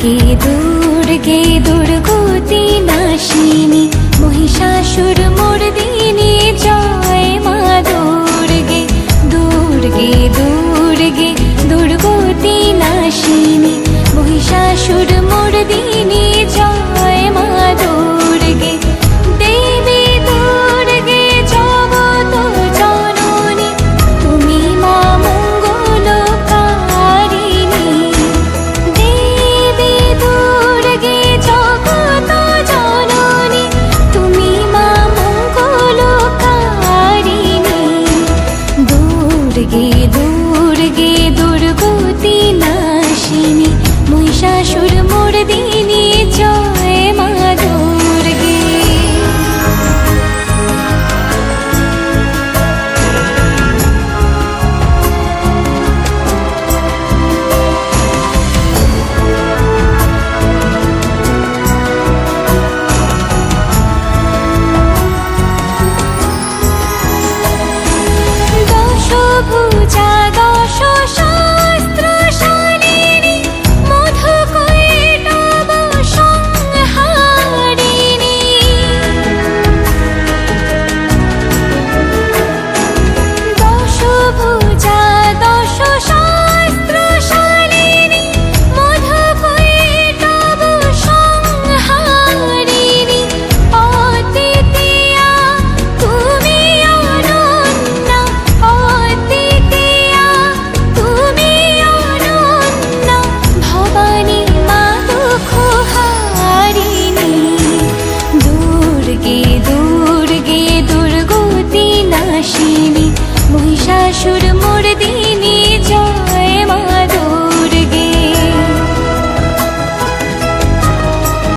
দুর্গে দুর্গে দুর্গতি নাশিনী মহিষাসুর মর্দিনী 不叫